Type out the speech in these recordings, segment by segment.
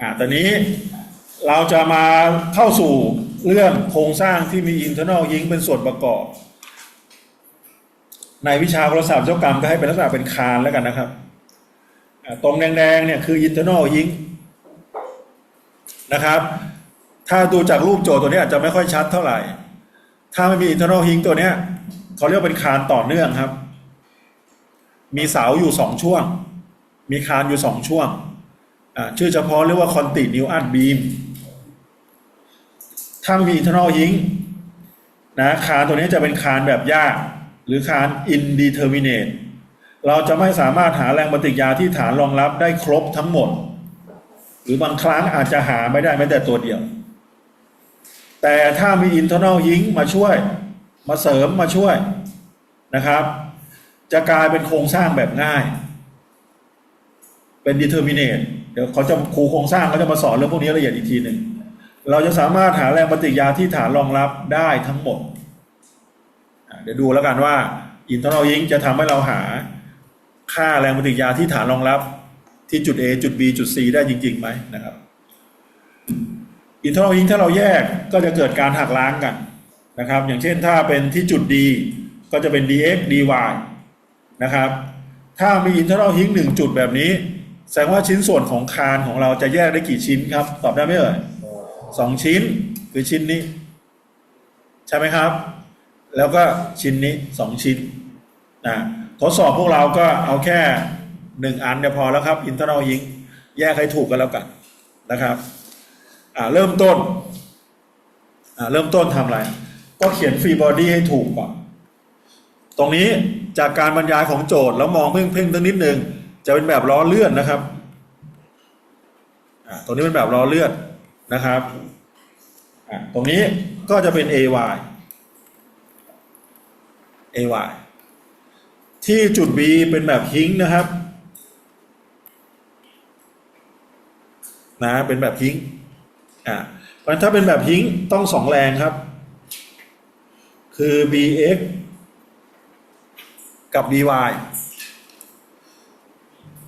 อ่าตอนนี้เราจะมาเข้าสู่เรื่องโครงสร้างที่มี internal ink เป็นส่วนประกอบ ในวิชาโทรศัพท์เจ้ากรรมก็ให้เป็นลักษณะเป็นคานแล้วกันนะครับอ่าตรงแดงๆเนี่ยคือ internal ink นะครับ ถ้าดูจากรูปโจทย์ตัวนี้อาจจะไม่ค่อยชัดเท่าไหร่ ถ้าไม่มี internal ink ตัวเนี้ยเขาเรียกว่าเป็นคานต่อเนื่องครับ มีเสาอยู่สองช่วง มีคานอยู่สองช่วง ชื่อเฉพาะเรียกว่า continuous beam ถ้ามี internal ink นะคานตัวนี้จะเป็นคานแบบยาก หรือคาน indeterminate เราจะไม่สามารถหาแรงปฏิกิริยาที่ฐานรองรับได้ครบทั้งหมด หรือบางครั้งอาจจะหาไม่ได้แม้แต่ตัวเดียว แต่ถ้ามี internal ink มาช่วย มาเสริมมาช่วยนะครับ จะกลายเป็นโครงสร้างแบบง่าย เป็น determinate เดี๋ยวเขาจะครูโครงสร้างเขาจะมาสอนเรื่องพวกนี้ละเอียดอีกทีหนึ่งเราจะสามารถหาแรงปฏิกิริยาที่ฐานรองรับได้ทั้งหมด เดี๋ยวดูแล้วกันว่า internal ink จะทำให้เราหาค่าแรงปฏิกิริยาที่ฐานรองรับที่จุด A จุด B จุด C ได้จริงๆไหมนะครับ internal ink ถ้าเราแยกก็จะเกิดการหักล้างกันนะครับ อย่างเช่นถ้าเป็นที่จุด D ก็จะเป็น dx dy นะครับ ถ้ามี internal ink หนึ่งจุดแบบนี้ แสดงว่าชิ้นส่วนของคานของเราจะแยกได้กี่ชิ้นครับ ตอบได้ไหมเอ่ยสองชิ้นคือชิ้นนี้ ใช่ไหมครับ แล้วก็ชิ้นนี้สองชิ้นนะทดสอบพวกเราก็เอาแค่หนึ่งอันเนี่ยพอแล้วครับ internal ink แยกให้ถูกกันแล้วกันนะครับอ่าเริ่มต้นอ่าเริ่มต้นทำอะไร ก็เขียนฟรีบอดี้ให้ถูกก่อน ตรงนี้จากการบรรยายของโจทย์แล้วมองเพ่งเพ่งๆตั้งนิดนึง จะเป็นแบบล้อเลื่อนนะครับตรงนี้เป็นแบบล้อเลื่อนนะครับ ตรงนี้ก็จะเป็น AY AY ที่จุด B เป็นแบบฮิงนะครับนะเป็นแบบฮิงอ่าเพราะฉะนั้นถ้าเป็นแบบฮิงต้องสองแรงครับ คือ bx กับ by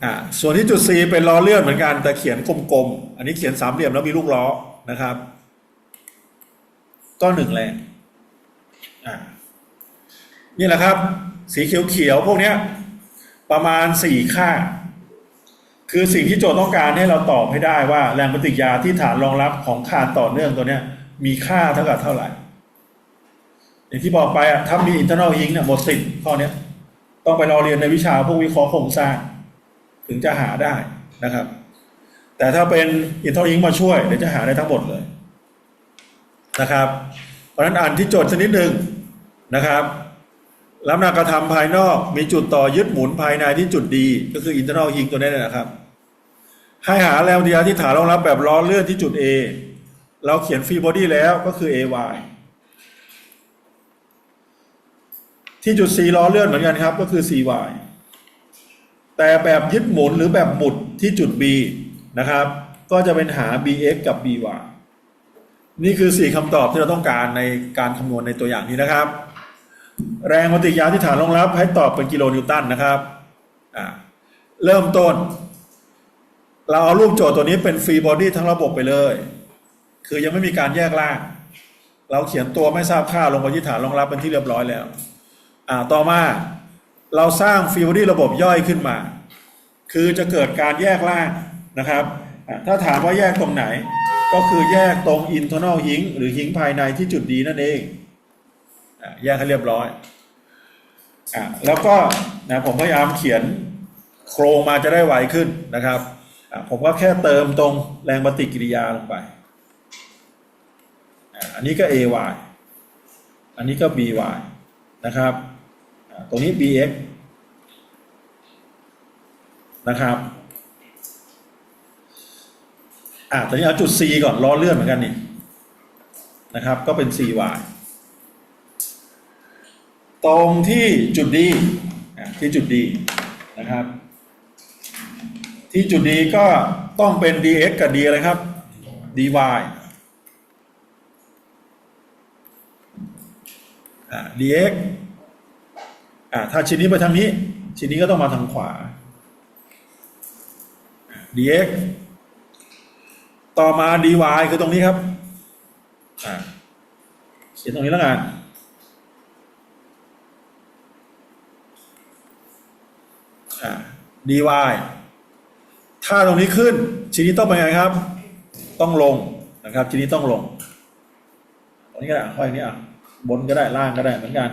อ่าส่วนที่จุด c เป็นล้อเลื่อนเหมือนกันแต่เขียนกลมๆ อันนี้เขียนสามเหลี่ยมแล้วมีลูกล้อนะครับ ก็หนึ่งแรงอ่านี่แหละครับ สีเขียวๆพวกเนี้ย ประมาณสี่ค่า คือสิ่งที่โจทย์ต้องการให้เราตอบให้ได้ว่า แรงปฏิกิริยาที่ฐานรองรับของคานต่อเนื่องตัวเนี้ย มีค่าเท่ากับเท่าไหร่ อย่างที่บอกไปอะถ้ามี internal ink เนี่ยหมดสิทธิ์ข้อเนี้ย ต้องไปรอเรียนในวิชาพวกวิเคราะห์โครงสร้าง ถึงจะหาได้นะครับ แต่ถ้าเป็น internal ink มาช่วย เดี๋ยวจะหาได้ทั้งหมดเลยนะครับ เพราะฉะนั้นอ่านที่โจทย์ชนิดหนึ่งนะครับลำหนักกระทำภายนอกมีจุดต่อยึดหมุนภายในที่จุดดี ก็คือ internal ink ตัวนี้นะครับ ให้หาแรงปฏิกิริยาที่ฐานรองรับแบบล้อเลื่อนที่จุด A เราเขียนฟรีบอดี้แล้วก็คือ AY ที่จุด C ล้อเลื่อนเหมือนกันครับก็คือ CY แต่แบบยึดหมุนหรือแบบหมุดที่จุด B นะครับ ก็จะเป็นหา BX กับ BY นี่คือ 4คำตอบที่เราต้องการในการคำนวณในตัวอย่างนี้นะครับ แรงปฏิกิริยาที่ฐานรองรับให้ตอบเป็นกิโลนิวตันนะครับเริ่มต้น เราเอารูปโจทย์ตัวนี้เป็นฟรีบอดี้ทั้งระบบไปเลย คือยังไม่มีการแยกล่าง เราเขียนตัวไม่ทราบค่าลงไปที่ฐานรองรับเป็นที่เรียบร้อยแล้ว อ่าต่อมา เราสร้างฟรีบอดี้ระบบย่อยขึ้นมา คือจะเกิดการแยกล่างนะครับ ถ้าถามว่าแยกตรงไหน ก็คือแยกตรง internal ink หรือ ink ภายในที่จุดดีนั่นเองแยกให้เรียบร้อยอแล้วก็นะผมพยายามเขียนโครงมาจะได้ไวขึ้นนะครับผมก็แค่เติมตรงแรงปฏิกิริยาลงไป อันนี้ก็ AY อันนี้ก็ BY นะครับ ตรงนี้ BX นะครับอ่าตอนนี้เอาจุด C ก่อนล้อเลื่อนเหมือนกันนี่นะครับ ก็เป็น CY ตรงที่จุด D ที่จุด D นะครับ ที่จุด D ก็ต้องเป็น dx กับ d อะไรครับ dy อ่า dx อ่าถ้าชิ้นนี้ไปทางนี้ ชิ้นนี้ก็ต้องมาทางขวา dx ต่อมา dy คือตรงนี้ครับเขียนตรงนี้แล้วกันอ่า dy ถ้าตรงนี้ขึ้นชิ้นนี้ต้องเป็นไงครับ ต้องลงนะครับชิ้นนี้ต้องลงตรงนี้ก็ได้ห้อยนี้อะบนก็ได้ล่างก็ได้เหมือนกัน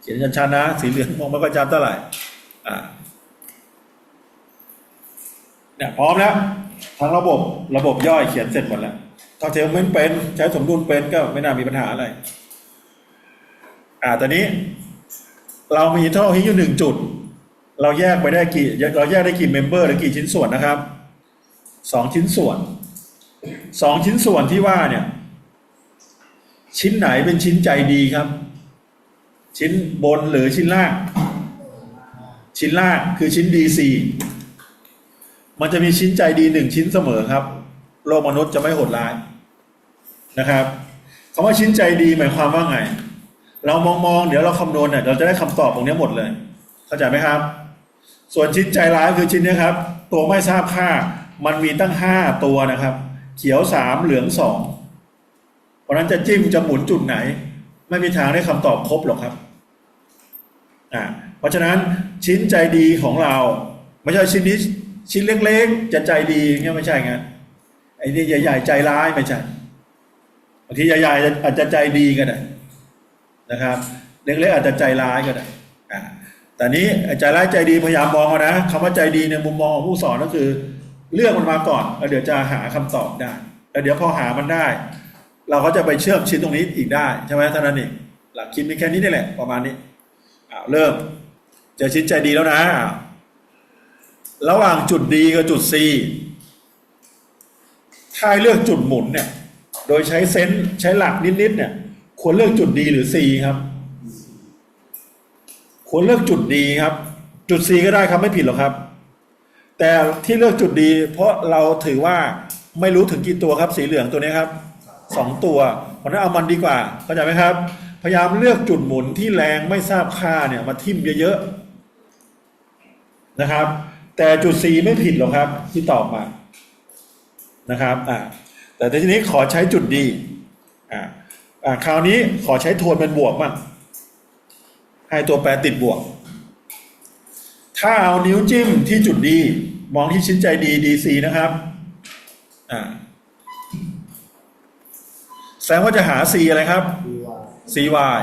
เขียนชันๆนะ สีเหลืองมองไม่ค่อยจำเท่าไหร่อ่า เนี่ยพร้อมแล้วทั้งระบบระบบย่อยเขียนเสร็จหมดแล้วถ้าเทลเมนเป็นใช้สมดุลเป็นก็ไม่น่ามีปัญหาอะไร อ่าตอนนี้ เรามีเท่าที่อยู่หนึ่งจุด เราแยกไปได้กี่ เราแยกได้กี่เมมเบอร์หรือกี่ชิ้นส่วนนะครับสองชิ้นส่วนสองชิ้นส่วนที่ว่าเนี่ย ชิ้นไหนเป็นชิ้นใจดีครับ ชิ้นบนหรือชิ้นล่าง ชิ้นล่างคือชิ้น DC มันจะมีชิ้นใจดีหนึ่งชิ้นเสมอครับ โลกมนุษย์จะไม่โหดร้ายนะครับคำว่าชิ้นใจดีหมายความว่าไง เรามองมองเดี๋ยวเราคำนวณเนี่ยเราจะได้คำตอบตรงนี้หมดเลย เข้าใจไหมครับ ส่วนชิ้นใจร้ายคือชิ้นนี้ครับ ตัวไม่ทราบค่า มันมีตั้งห้าตัวนะครับ เขียวสามเหลืองสองเพราะฉะนั้นจะจิ้มจะหมุนจุดไหน ไม่มีทางได้คำตอบครบหรอกครับอ่าเพราะฉะนั้นชิ้นใจดีของเรา ไม่ใช่ชิ้นนี้ ชิ้นเล็กๆ จะใจดีเงี้ยไม่ใช่ไงไอ้นี่ใหญ่ๆใจร้ายไม่ใช่บางทีใหญ่ๆอาจจะใจดีก็ได้นะครับ เล็กๆอาจจะใจร้ายก็ได้อ่าแต่นี้ใจร้ายใจดีพยายามมองเอานะคำว่าใจดีในมุมมองของผู้สอนก็คือเลือกมันมาก่อนแล้วเดี๋ยวจะหาคำตอบได้แล้วเดี๋ยวพอหามันได้ เราก็จะไปเชื่อมชิ้นตรงนี้อีกได้ใช่ไหมท่านนั้นเองหลักคิดมีแค่นี้นี่แหละประมาณนี้อ้าวเริ่มเจอชิ้นใจดีแล้วนะ ระหว่างจุดดีกับจุด C ถ้าเลือกจุดหมุนเนี่ย โดยใช้เซนส์ใช้หลักนิดๆเนี่ย ควรเลือกจุดดีหรือ C ครับ ควรเลือกจุดดีครับ จุด C ก็ได้ครับไม่ผิดหรอกครับ แต่ที่เลือกจุดดีเพราะเราถือว่าไม่รู้ถึงกี่ตัวครับ สีเหลืองตัวนี้ครับสองตัวเพราะฉะนั้นเอามันดีกว่าเข้าใจไหมครับ พยายามเลือกจุดหมุนที่แรงไม่ทราบค่าเนี่ยมาทิ่มเยอะๆนะครับ แต่จุด C ไม่ผิดหรอกครับ ที่ตอบมานะครับอ่าแต่ทีนี้ขอใช้จุดดีอ่าอ่าคราวนี้ขอใช้ทวนเป็นบวกบ้างให้ตัวแปรติดบวก ถ้าเอานิ้วจิ้มที่จุดดีมองที่ชิ้นใจดี DC นะครับอ่าแสดงว่าจะหา C อะไรครับ CY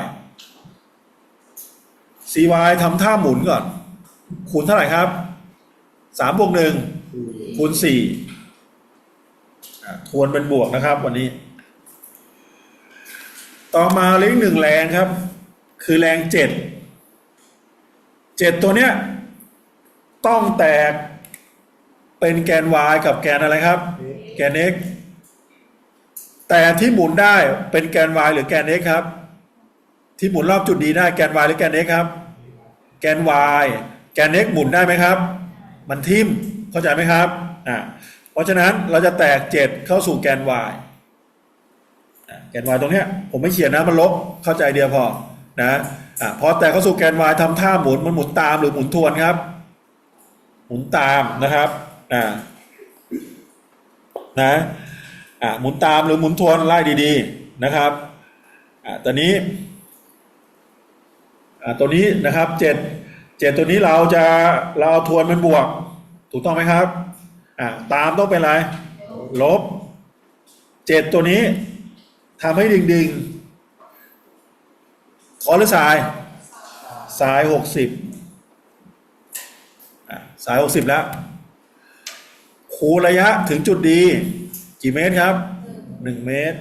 CY ทำท่าหมุนก่อน คูณเท่าไหร่ครับ สามบวกหนึ่งคูณสี่ทวนเป็นบวกนะครับ วันนี้ ต่อมาเลขหนึ่งแรงครับ คือแรงเจ็ดเจ็ดตัวเนี้ย ต้องแตกเป็นแกน y กับแกนอะไรครับ แกน x แต่ที่หมุนได้เป็นแกน y หรือแกน x ครับ ที่หมุนรอบจุดดีได้แกน y หรือแกน x ครับ แกน y แกน x หมุนได้ไหมครับ มันทิ่มเข้าใจไหมครับอ่าเพราะฉะนั้นเราจะแตก 7 เข้าสู่แกน y แกน y ตรงเนี้ยผมไม่เขียนนะมันลบเข้าใจเดียวพอนะอ่าพอแตกเข้าสู่แกน y ทำท่าหมุนมันหมุนตามหรือหมุนทวนครับ หมุนตามนะครับอ่านะอ่าหมุนตามหรือหมุนทวนไล่ดีๆนะครับอ่าตอนนี้อ่าตัวนี้นะครับเจ็ดเจ็ดตัวนี้เราจะเราเอาทวนเป็นบวก ถูกต้องไหมครับอ่าตามต้องเป็นอะไร ลบเจ็ดตัวนี้ทำให้ดึงดึงขอหรือสาย สายหกสิบสายหกสิบแล้วคูระยะถึงจุดดี กี่เมตรครับหนึ่งเมตร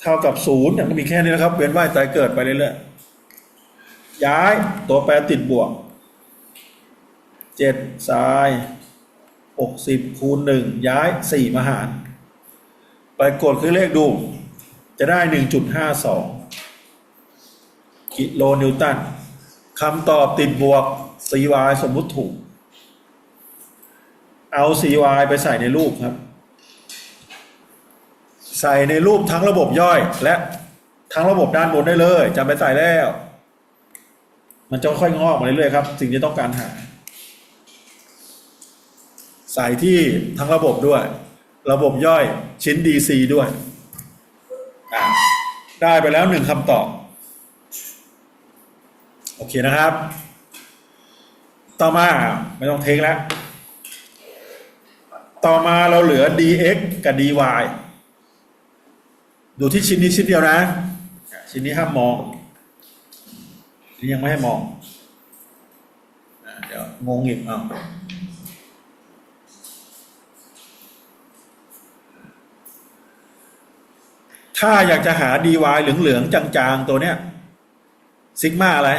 เท่ากับศูนย์อย่างก็มีแค่นี้นะครับเวียนว่ายตายเกิดไปเรื่อยๆ ย้ายตัวแปรติดบวกเจ็ดทรายหกสิบคูณหนึ่งย้ายสี่มาหาร ไปกดคือเลขดู จะได้หนึ่งจุดห้าสองกิโลนิวตันคำตอบติดบวก cy สมมุติถูก เอา cy ไปใส่ในรูปครับ ใส่ในรูปทั้งระบบย่อยและทั้งระบบด้านบนได้เลยจำไปใส่แล้ว มันจะค่อยๆงอกมาเรื่อยๆครับ สิ่งที่ต้องการหาใส่ที่ทั้งระบบด้วย ระบบย่อยชิ้น DC ด้วย ได้ไปแล้วหนึ่งคำตอบ โอเคนะครับ ต่อมาไม่ต้องเทคแล้ว ต่อมาเราเหลือ dx กับ dy ดูที่ชิ้นนี้ชิ้นเดียวนะ ชิ้นนี้ห้ามมอง ชิ้นนี้ยังไม่ให้มองเดี๋ยวงงอีกอ้าวถ้าอยากจะหา dy เหลืองๆจางๆตัวเนี้ยซิกมาอะไร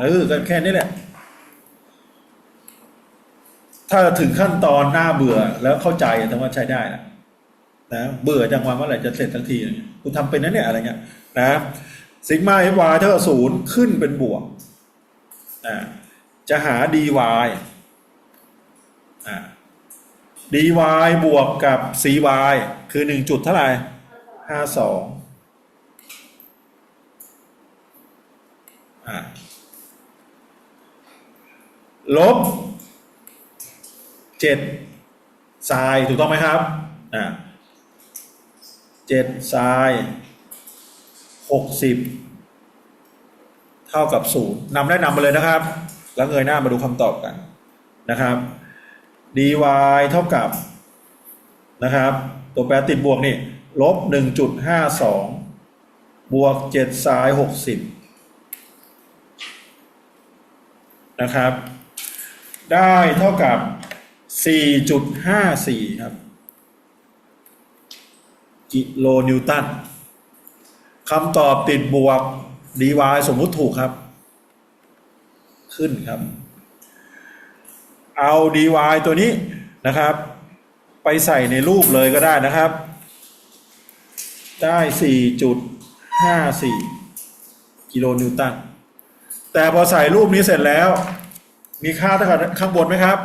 เออก็แค่นี้แหละ ถ้าถึงขั้นตอนหน้าเบื่อแล้วเข้าใจแต่ว่าใช้ได้นะนะเบื่อจังวันเมื่อไหร่จะเสร็จทันทีเงี้ยคุณทำเป็นนะเนี่ยอะไรเงี้ยนะ ซิกมาเอฟวเท่ากับศูนย์ขึ้นเป็นบวกอ่าจะหา dy อ่า dy บวกกับ cy คือหนึ่งจุดเท่าไหร่ห้าสองอ่าลบเจ็ดทรายถูกต้องไหมครับอ่าเจ็ดทราย หกสิบเท่ากับศูนย์นำได้นำมาเลยนะครับ แล้วเงยหน้ามาดูคำตอบกันนะครับ dy เท่ากับนะครับ ตัวแปรติดบวกนี่ลบหนึ่งจุดห้าสองบวกเจ็ดทรายหกสิบนะครับ ได้เท่ากับ 4.54 ครับ กิโลนิวตัน คำตอบติดบวก dy สมมุติถูกครับ ขึ้นครับ เอา dy ตัวนี้นะครับ ไปใส่ในรูปเลยก็ได้นะครับ ได้ 4.54 กิโลนิวตัน แต่พอใส่รูปนี้เสร็จแล้ว มีค่าเท่ากับข้างบนไหมครับ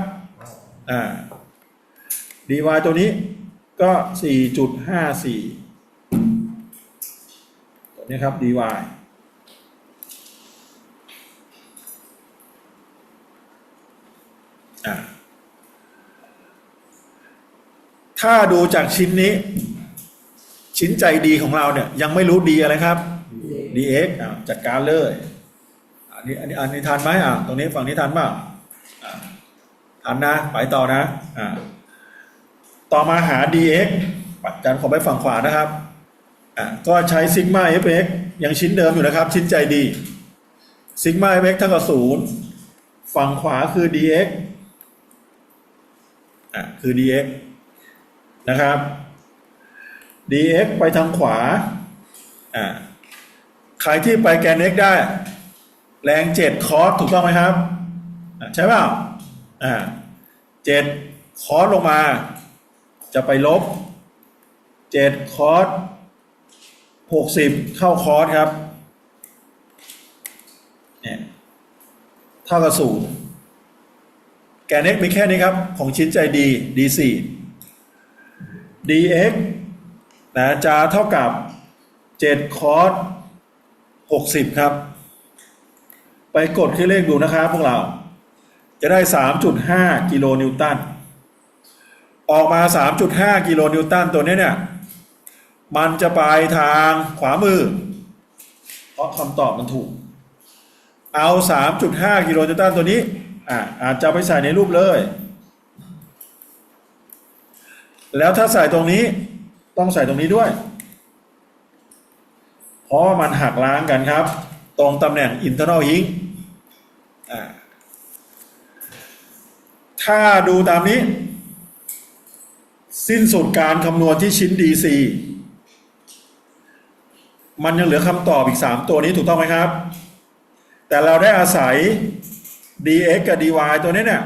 อ่า dy ตัวนี้ก็ 4.54 ตัวนี้ครับ dy อ่าถ้าดูจากชิ้นนี้ ชิ้นใจดีของเราเนี่ย ยังไม่รู้ดีอะไรครับ dx อ่าจัดการเลย อันนี้อันนี้อันนี้ทันไหมอะตรงนี้ฝั่งนี้ทันเปล่าอะทันนะ ไปต่อนะอ่าต่อมาหา dx ปัดจานขอไปฝั่งขวานะครับอะ ก็ใช้ซิกมา fx ยังชิ้นเดิมอยู่นะครับ ชิ้นใจดีซิกมา fx เท่ากับศูนย์ฝั่งขวาคือ dx อะคือ dx นะครับ dx ไปทางขวาอ่าใครที่ไปแกน x ได้ แรงเจ็ดคอสถูกต้องไหมครับใช่เปล่าอ่าเจ็ดคอสลงมา จะไปลบเจ็ดคอส หกสิบเข้าคอร์สครับเนี่ยเท่ากับศูนย์แกน x มีแค่นี้ครับ ของชิ้นใจดี d4 dx นะจะเท่ากับ7คอร์ส60 ครับ ไปกดที่เลขดูนะครับพวกเรา จะได้ 3.5 กิโลนิวตัน ออกมา 3.5 กิโลนิวตันตัวนี้เนี่ย มันจะไปทางขวามือ เพราะคำตอบมันถูก เอา 3.5 กิโลนิวตันตัวนี้อ่าอาจจะไปใส่ในรูปเลย แล้วถ้าใส่ตรงนี้ต้องใส่ตรงนี้ด้วย เพราะมันหักล้างกันครับ ตรงตำแหน่ง internal ink อ่าถ้าดูตามนี้ สิ้นสุดการคำนวณที่ชิ้น DC มันยังเหลือคำตอบอีก 3 ตัวนี้ถูกต้องไหมครับ แต่เราได้อาศัย dx กับ dy ตัวนี้เนี่ย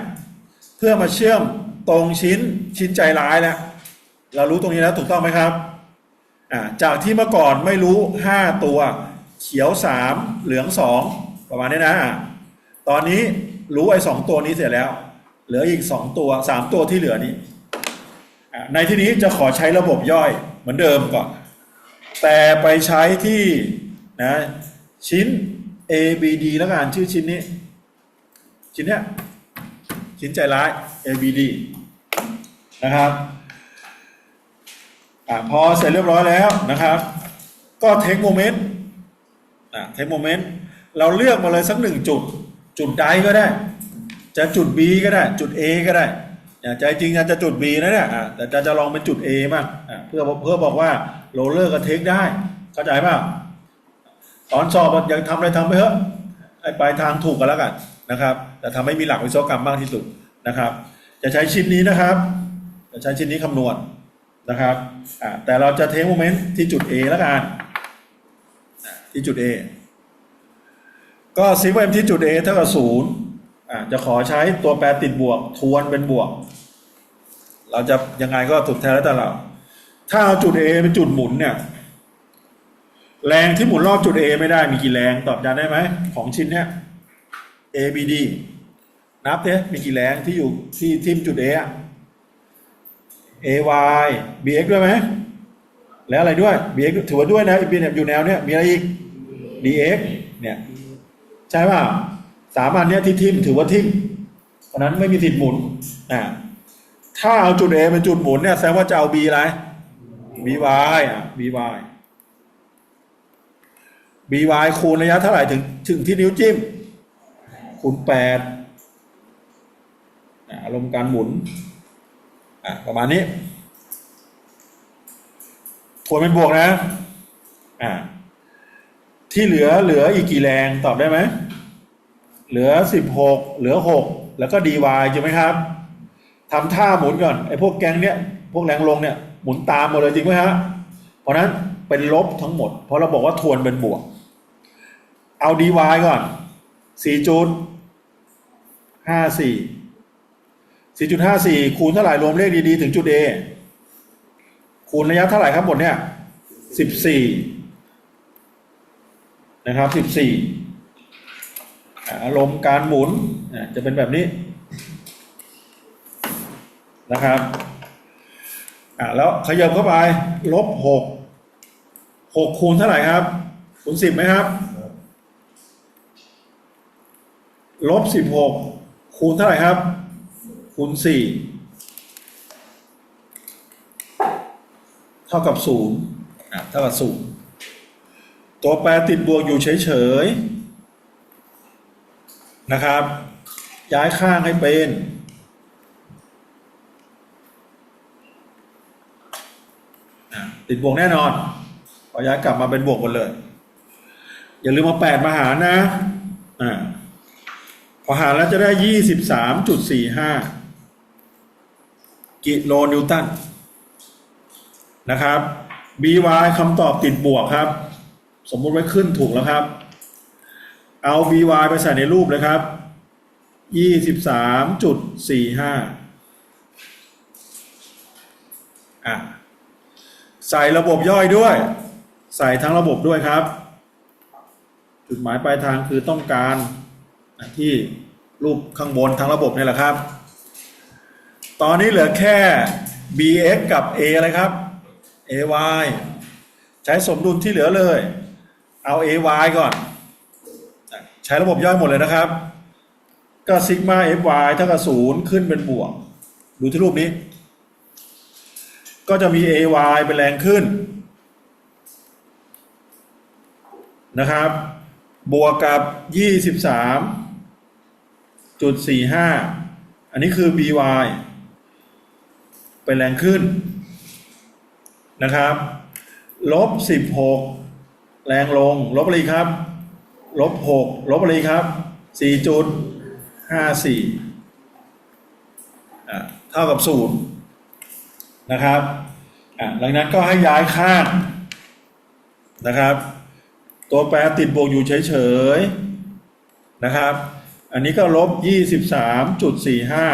เพื่อมาเชื่อมตรงชิ้นชิ้นใจร้ายแล้ว เรารู้ตรงนี้แล้วถูกต้องไหมครับ จากที่เมื่อก่อนไม่รู้ห้าตัว เขียวสามเหลืองสองประมาณนี้นะ ตอนนี้รู้ไอ้สองตัวนี้เสร็จแล้ว เหลืออีกสองตัวสามตัวที่เหลือนี้ ในที่นี้จะขอใช้ระบบย่อยเหมือนเดิมก่อน แต่ไปใช้ที่นะชิ้น ABD แล้วกันชื่อชิ้นนี้ ชิ้นเนี้ยชิ้นใจร้าย ABD นะครับอ่าพอเสร็จเรียบร้อยแล้วนะครับ ก็เทคโมเมนต์อ่าเทคโมเมนต์เราเลือกมาเลยสักหนึ่งจุด จุดใดก็ได้ จะจุด B ก็ได้ จุด A ก็ได้อ่าใจจริงอาจจะจุด B นะเนี่ยอ่าแต่จะจะลองเป็นจุด A บ้างอ่าเพื่อเพื่อบอกว่า โรลเลอร์กับเทคได้ เข้าใจป่าตอนสอบอยังทำอะไรทำไปเถอะไอ้ปลายทางถูกกันแล้วกันนะครับ แต่ทำให้มีหลักวิศวกรรมมากที่สุดนะครับ จะใช้ชิ้นนี้นะครับ จะใช้ชิ้นนี้คำนวณนะครับแต่เราจะเทคโมเมนต์ที่จุด A แล้วกันที่จุด A ก็ซิกเวมที่จุด A เท่ากับศูนย์จะขอใช้ตัวแปรติดบวก ทวนเป็นบวก เราจะยังไงก็สุดแท้แล้วแต่เรา ถ้าเอาจุด A เป็นจุดหมุนเนี่ย แรงที่หมุนรอบจุด A ไม่ได้มีกี่แรงตอบจำได้ไหมของชิ้นเนี้ย A B D นับเนี่ยมีกี่แรงที่อยู่ที่ทิมจุด A อะ A Y B X ด้วยไหมแล้วอะไรด้วย B X ถือว่าด้วยนะอีกเนี่ยอยู่แนวเนี้ยมีอะไรอีก D X เนี่ยใช่ป่ะสามอันเนี้ยที่ทิมถือว่าทิมเพราะนั้นไม่มีสิทธิ์หมุนอ่าถ้าเอาจุด A เป็นจุดหมุนเนี่ยแสดงว่าจะเอา B อะไร B Y อะ B Y B Y คูณระยะเท่าไหร่ถึงถึงที่นิ้วจิ้ม คูณแปดอารมณ์การหมุน อะ ประมาณนี้ทวนเป็นบวกนะ อ่า ที่เหลือเหลืออีกกี่แรงตอบได้ไหม เหลือสิบหกเหลือหกแล้วก็ dy ใช่ไหมครับทำท่าหมุนก่อนไอ้พวกแกงเนี้ย พวกแรงลงเนี่ยหมุนตามหมดเลยจริงไหมฮะเพราะนั้นเป็นลบทั้งหมด เพราะเราบอกว่าทวนเป็นบวก เอา dy ก่อนสี่จุดห้าสี่สี่จุดห้าสี่คูณเท่าไหร่รวมเลขดีๆ ถึงจุด A คูณระยะเท่าไหร่ครับหมดเนี่ยสิบสี่นะครับสิบสี่อารมณ์การหมุนจะเป็นแบบนี้นะครับ อะแล้วขยับเข้าไปลบหกหกคูณเท่าไหร่ครับคูณสิบไหมครับลบสิบหกคูณเท่าไหร่ครับ คูณสี่เท่ากับศูนย์อะเท่ากับศูนย์ตัวแปรติดบวกอยู่เฉยๆนะครับ ย้ายข้างให้เป็นอะ ติดบวกแน่นอนพอย้ายกลับมาเป็นบวกหมดเลย อย่าลืมมาแปดมาหารนะอ่าพอหารแล้วจะได้ยี่สิบสามจุดสี่ห้ากิโลนิวตันนะครับ by คำตอบติดบวกครับ สมมุติไว้ขึ้นถูกแล้วครับ เอา by ไปใส่ในรูปเลยครับยี่สิบสามจุดสี่ห้าอะ ใส่ระบบย่อยด้วย ใส่ทั้งระบบด้วยครับ จุดหมายปลายทางคือต้องการที่รูปข้างบนทั้งระบบนี่แหละครับ ตอนนี้เหลือแค่ bx กับ a อะไรครับ ay ใช้สมดุลที่เหลือเลย เอา ay ก่อน ใช้ระบบย่อยหมดเลยนะครับ ก็ซิกมา fy เท่ากับศูนขึ้นเป็นบวก ดูที่รูปนี้ ก็จะมี ay เป็นแรงขึ้นนะครับ บวกกับ 23.45 อันนี้คือ by เป็นแรงขึ้นนะครับ ลบสิบหกแรงลง ลบอะไรครับ ลบหกลบอะไรครับสี่จุดห้าสี่อะเท่ากับศู นะครับอะหลังนั้นก็ให้ย้ายข้างนะครับ ตัวแปรติดบวกอยู่เฉยๆนะครับ อันนี้ก็ลบยี่สิบสามจุดสี่ห้า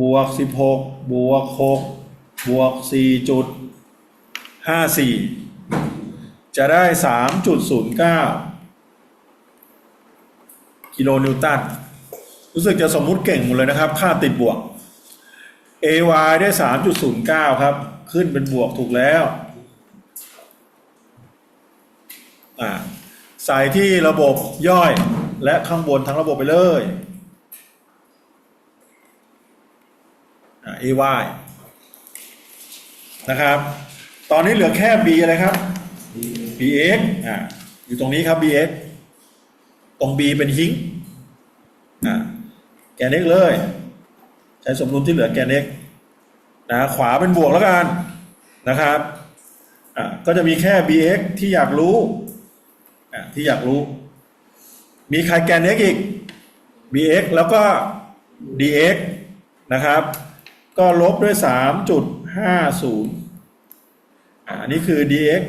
บวกสิบหกบวกหกบวกสี่จุดห้าสี่จะได้สามจุดศูนย์เก้ากิโลนิวตัน รู้สึกจะสมมุติเก่งหมดเลยนะครับ ค่าติดบวก AY ได้สามจุดศูนย์เก้าครับ ขึ้นเป็นบวกถูกแล้ว อ่า ใส่ที่ระบบย่อยและข้างบนทั้งระบบไปเลย อ่า AY นะครับ ตอนนี้เหลือแค่ B อะไรครับ BX อ่า อยู่ตรงนี้ครับ BX ตรง B เป็นฮิงอ่า แกน x เลย ช้สมดุลที่เหลือแกน x นะขวาเป็นบวกแล้วกันนะครับอ่าก็จะมีแค่ bx ที่อยากรู้อ่าที่อยากรู้ มีใครแกน x อีก bx แล้วก็ dx นะครับ ก็ลบด้วย 3.50อ่าอันนี้คือ dx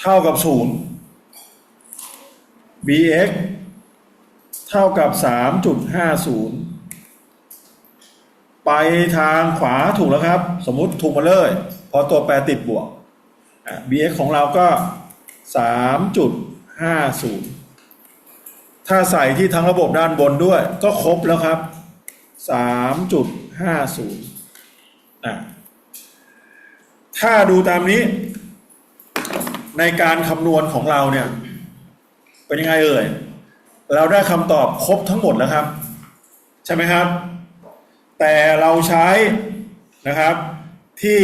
เท่ากับ 0 bx เท่ากับ 3.50 ไปทางขวาถูกแล้วครับ สมมุติถูกมาเลย พอตัวแปรติดบวก bx ของเราก็ 3.50 ถ้าใส่ที่ทั้งระบบด้านบนด้วย ก็ครบแล้วครับ 3.50อะถ้าดูตามนี้ ในการคำนวณของเราเนี่ย เป็นยังไงเอ่ย เราได้คำตอบครบทั้งหมดแล้วครับ ใช่ไหมครับ แต่เราใช้นะครับ ที่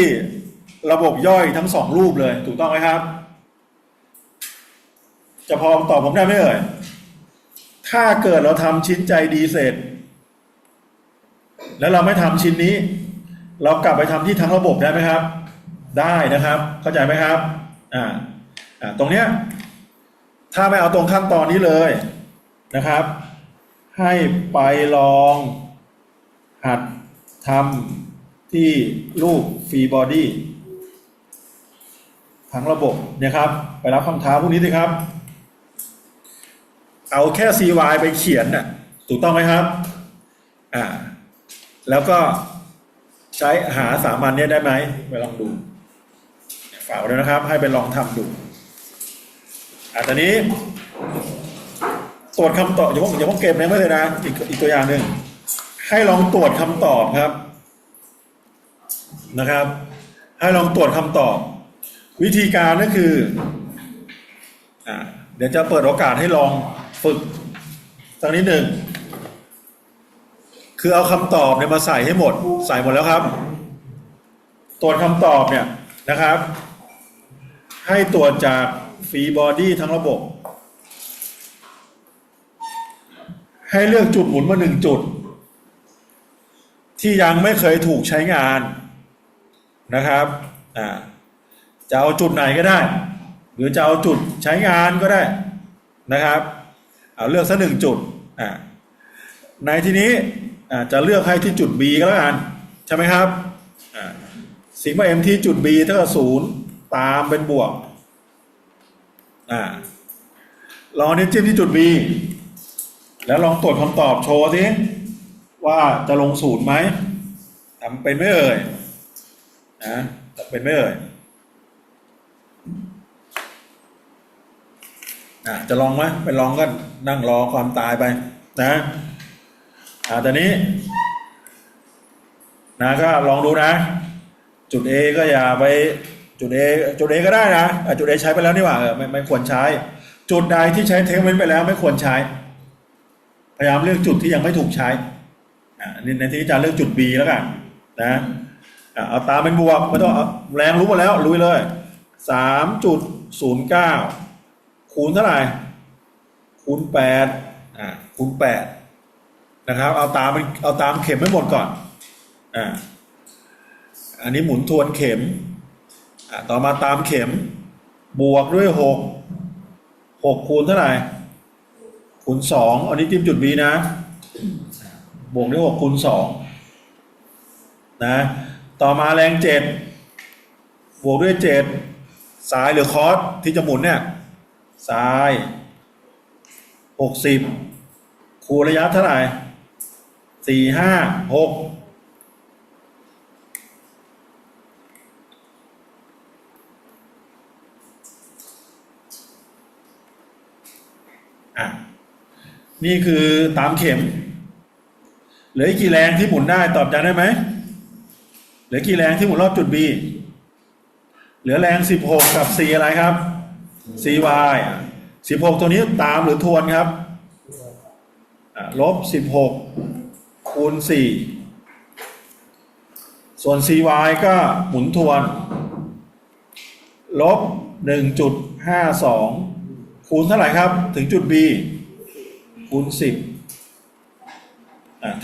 ระบบย่อยทั้งสองรูปเลย ถูกต้องไหมครับ จะพอตอบผมได้ไหมเอ่ยถ้าเกิดเราทำชิ้นใจดีเสร็จ แล้วเราไม่ทำชิ้นนี้ เรากลับไปทำที่ทั้งระบบได้ไหมครับ ได้นะครับ เข้าใจไหมครับอ่าอ่าตรงเนี้ยถ้าไม่เอาตรงขั้นตอนนี้เลยนะครับ ให้ไปลอง หัดทำที่รูปฟรีบอดี้ทั้งระบบเนี่ยครับ ไปรับคำท้าพวกนี้สิครับ เอาแค่ CY ไปเขียนน่ะถูกต้องไหมครับ อ่า แล้วก็ใช้หาสามัญเนี่ยได้ไหมไปลองดูฝากไว้ด้วยนะครับ ให้ไปลองทำดูอะตอนนี้ตรวจคำตอบอย่าเพิ่งอย่าเพิ่งเก็บนะไม่เลยนะ อีกอีกตัวอย่างหนึ่ง ให้ลองตรวจคำตอบครับนะครับ ให้ลองตรวจคำตอบ วิธีการก็คืออ่าเดี๋ยวจะเปิดโอกาสให้ลองฝึกสักนิดหนึ่งคือเอาคำตอบเนี่ยมาใส่ให้หมด ใส่หมดแล้วครับ ตรวจคำตอบเนี่ยนะครับ ให้ตรวจจากฟรีบอดี้ทั้งระบบ ให้เลือกจุดหมุนมาหนึ่งจุด ที่ยังไม่เคยถูกใช้งานนะครับจะเอาจุดไหนก็ได้ หรือจะเอาจุดใช้งานก็ได้นะครับเอาเลือกสักหนึ่งจุดในที่นี้จะเลือกให้ที่จุด B ก็แล้วกันใช่ไหมครับอ่าซิกมาเอ็มที่จุด B เท่ากับศูนย์ตามเป็นบวกอ่าลองนิ้วจิ้มที่จุด B แล้วลองตรวจคำตอบโชว์สิ ว่าจะลงศูนย์ไหมทำเป็นไหมเอ่ยนะทำเป็นไหมเอ่ยอะจะลองไหมไปลองก็นั่งรอความตายไปนะอ่าตอนนี้นะก็ลองดูนะ จุด A ก็อย่าไปจุด A จุด A ก็ได้นะจุด A ใช้ไปแล้วนี่หว่าไม่ไม่ควรใช้ จุดใดที่ใช้เทคเว้นไปแล้วไม่ควรใช้ พยายามเลือกจุดที่ยังไม่ถูกใช้ ในในที่นี้จะเลือกจุด B แล้วกันนะเอาตามเป็นบวกไม่ต้องเอาแรงรู้หมดแล้วรู้เลยสามจุดศูนย์เก้าคูณเท่าไหร่ คูณแปดอ่าคูณแปดนะครับ เอาตามเป็นเอาตามเข็มไม่หมดก่อนอ่าอันนี้หมุนทวนเข็มอ่าต่อมาตามเข็ม บวกด้วยหกหกคูณเท่าไหร่ คูณสองอันนี้จิ้มจุด B นะ บวกด้วยหกคูณสองนะ ต่อมาแรงเจ็ดบวกด้วยเจ็ดสายหรือคอสที่จะหมุนเนี่ยสายหกสิบคูณระยะเท่าไหร่สี่ห้าหกอะนี่คือตามเข็ม เหลือกี่แรงที่หมุนได้ตอบจานได้ไหมเหลือกี่แรงที่หมุนรอบจุด B เหลือแรง 16 กับ C อะไรครับ CY อะสิบหกตัวนี้ตามหรือทวนครับลบสิบหกคูณสี่ส่วน cy ก็หมุนทวน ลบหนึ่งจุดห้าสองคูณเท่าไหร่ครับ ถึงจุด b คูณสิบ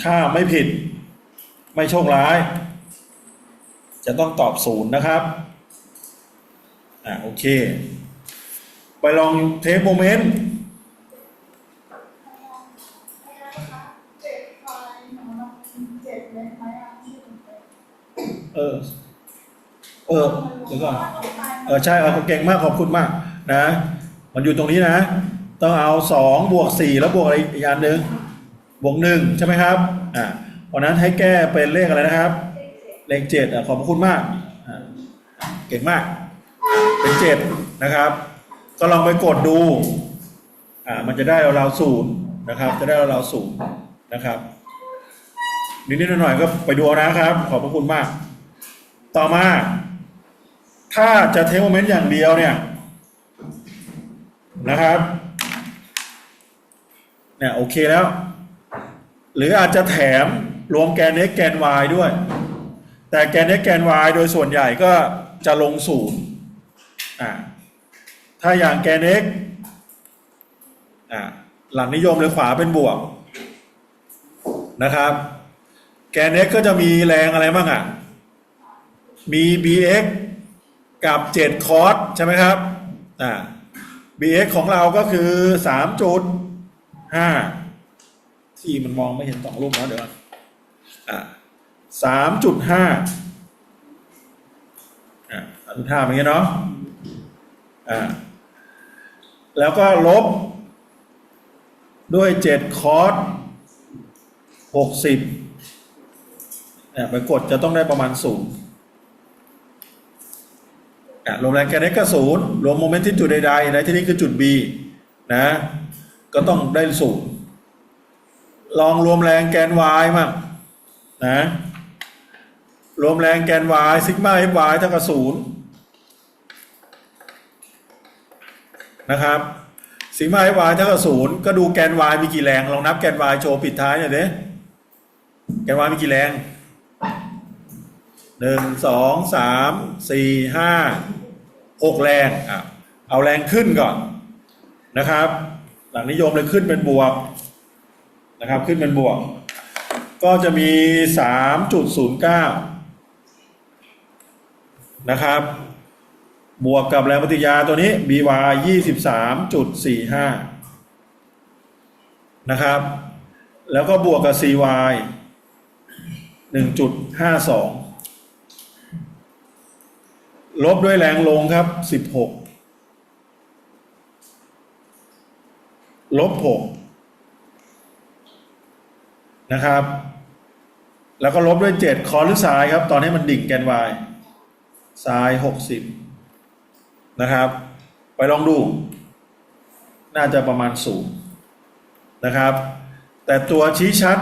ถ้าไม่ผิดไม่โชคร้าย จะต้องตอบศูนย์นะครับอ่าโอเค ไปลองเทปโมเมนต์เออ เออเดี๋ยวก่อนเออใช่เอาเก่งมากขอบคุณมาก นะ มันอยู่ตรงนี้นะ ต้องเอาสองบวกสี่แล้วบวกอะไรอีกอันหนึ่ง วกหนึ่งใช่ไหมครับอ่าเพราะนั้นให้แก้เป็นเลขอะไรนะครับ เลขเจ็ดอะขอบคุณมากอ่าเก่งมาก เป็นเจ็ดนะครับ ก็ลองไปกดดูอ่ามันจะได้เราๆศูนย์นะครับ จะได้เราๆศูนย์นะครับนิดๆหน่อยๆก็ไปดูนะครับ ขอบพระคุณมาก ต่อมา ถ้าจะเทโมเมนต์อย่างเดียวเนี่ยนะครับเนี่ยโอเคแล้ว หรืออาจจะแถมรวมแกน x แกน y ด้วย แต่แกน x แกน y โดยส่วนใหญ่ก็จะลงศูนย์อ่าถ้าอย่างแกน x อ่าหลังนิยมเลยขวาเป็นบวกนะครับ แกน x ก็จะมีแรงอะไรบ้างอะ มี bx กับ7คอสใช่ไหมครับอ่า bx ของเราก็คือ3จุด5 ที่มันมองไม่เห็นสองรูปนะเดี๋ยวอ่าสามจุดห้าอ่าสามจุดห้าเป็นไงเนาะอ่าแล้วก็ลบ ด้วย7คอส60เนี่ยไปกดจะต้องได้ประมาณศูนย์อะรวมแรงแกน x ก็ศูนย์รวมโมเมนต์ที่จุดใดๆในที่นี้คือจุด b นะ ก็ต้องได้ศูนย์ ลองรวมแรงแกน y มั่งนะรวมแรงแกน y ซิกมา f y เท่ากับศูนย์นะครับซิกมา f y เท่ากับศูนย์ก็ดูแกน y มีกี่แรงลองนับแกน y โชว์ปิดท้ายหน่อยเดิแกน y มีกี่แรงหนึ่งสองสามสี่ห้าหกแรงอะเอาแรงขึ้นก่อนนะครับ หลังนิยมเลยขึ้นเป็นบวก นะครับ ขึ้นเป็นบวก ก็จะมีสามจุดศูนย์เก้านะครับ บวกกับแรงปฏิกิริยาตัวนี้ by ยี่สิบสามจุดสี่ห้านะครับ แล้วก็บวกกับ cy หนึ่งจุดห้าสองลบด้วยแรงลงครับสิบหกลบหก นะครับ แล้วก็ลบด้วยเจ็ดคอหรือซ้ายครับ ตอนนี้มันดิ่งแกน y ซ้ายหกสิบนะครับ ไปลองดู น่าจะประมาณศูนย์นะครับ แต่ตัวชี้ชัด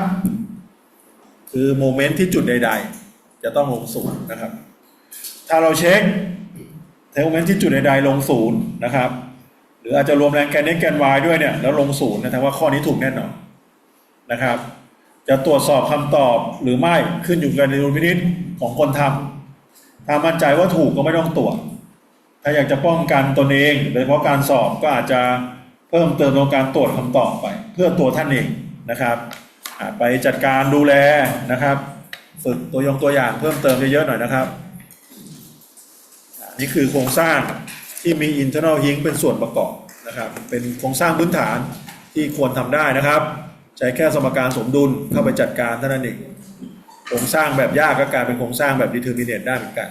คือโมเมนต์ที่จุดใด ๆ จะต้องลงศูนย์นะครับ ถ้าเราเช็คเทโมเมนต์ที่จุดใดๆลงศูนย์นะครับ หรืออาจจะรวมแรงแกน x แกน y ด้วยเนี่ย แล้วลงศูนย์นะแสดงว่าข้อนี้ถูกแน่นอนนะครับ จะตรวจสอบคำตอบหรือไม่ขึ้นอยู่กับดุลพินิจของคนทำถ้ามั่นใจว่าถูกก็ไม่ต้องตรวจ ถ้าอยากจะป้องกันตนเองโดยเฉพาะการสอบก็อาจจะเพิ่มเติมในการตรวจคำตอบไป เพื่อตัวท่านเองนะครับไปจัดการดูแลนะครับฝึกตัวยงตัวอย่างเพิ่มเติมเยอะๆหน่อยนะครับ นี่คือโครงสร้างที่มี internal hink เป็นส่วนประกอบนะครับ เป็นโครงสร้างพื้นฐานที่ควรทำได้นะครับ ใช้แค่สมการสมดุลเข้าไปจัดการเท่านั้นเองโครงสร้างแบบยากก็กลายเป็นโครงสร้างแบบ determinate ได้เหมือนกัน